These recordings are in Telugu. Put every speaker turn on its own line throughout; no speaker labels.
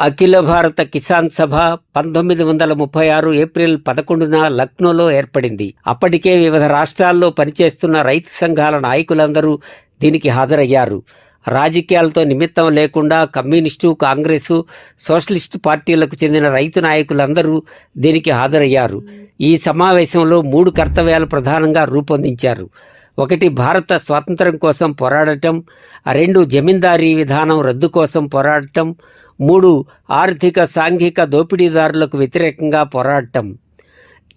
అఖిల భారత కిసాన్ సభ పంతొమ్మిది వందల ముప్పై ఆరు ఏప్రిల్ పదకొండున లక్నోలో ఏర్పడింది. అప్పటికే వివిధ రాష్ట్రాల్లో పనిచేస్తున్న రైతు సంఘాల నాయకులందరూ దీనికి హాజరయ్యారు. రాజకీయాలతో నిమిత్తం లేకుండా కమ్యూనిస్టు కాంగ్రెసు సోషలిస్టు పార్టీలకు చెందిన రైతు నాయకులందరూ దీనికి హాజరయ్యారు. ఈ సమావేశంలో మూడు కర్తవ్యాలు ప్రధానంగా రూపొందించారు. ఒకటి భారత స్వాతంత్రం కోసం పోరాడటం రెండు జమీందారీ విధానం రద్దు కోసం పోరాడటం మూడు ఆర్థిక సాంఘిక దోపిడీదారులకు వ్యతిరేకంగా పోరాడటం.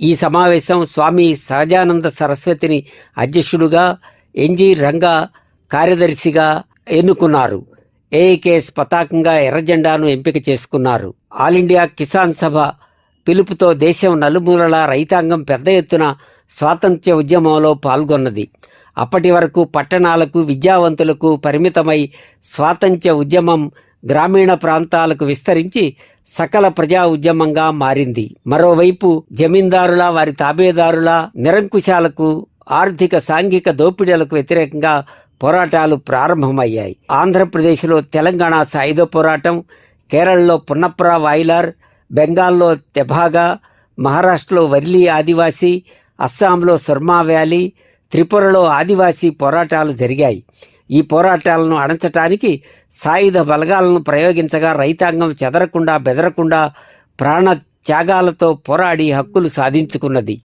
ఈ సమావేశం స్వామి సహజానంద సరస్వతిని అధ్యక్షుడుగా ఎన్జి రంగా కార్యదర్శిగా ఎన్నుకున్నారు. ఏఐకేఎస్ పతాకంగా ఎర్రజెండాను ఎంపిక చేసుకున్నారు. ఆల్ ఇండియా కిసాన్ సభ పిలుపుతో దేశం నలుమూలల రైతాంగం పెద్ద ఎత్తున స్వాతంత్ర్య ఉద్యమంలో పాల్గొన్నది. అప్పటి వరకు పట్టణాలకు విద్యావంతులకు పరిమితమై స్వాతంత్ర్య ఉద్యమం గ్రామీణ ప్రాంతాలకు విస్తరించి సకల ప్రజా ఉద్యమంగా మారింది. మరోవైపు జమీందారుల వారి తాబేదారుల నిరంకుశాలకు ఆర్థిక సాంఘిక దోపిడీలకు వ్యతిరేకంగా పోరాటాలు ప్రారంభమయ్యాయి. ఆంధ్రప్రదేశ్లో తెలంగాణ సాయుధ పోరాటం కేరళలో పున్నప్ర వాయిలార్ బెంగాల్లో తెభాగా మహారాష్ట్రలో వర్లీ ఆదివాసీ అస్సాంలో సుర్మా వ్యాలీ త్రిపురలో ఆదివాసీ పోరాటాలు జరిగాయి. ఈ పోరాటాలను అణచటానికి సాయుధ బలగాలను ప్రయోగించగా రైతాంగం చెదరకుండా బెదరకుండా ప్రాణ త్యాగాలతో పోరాడి హక్కులు సాధించుకున్నది.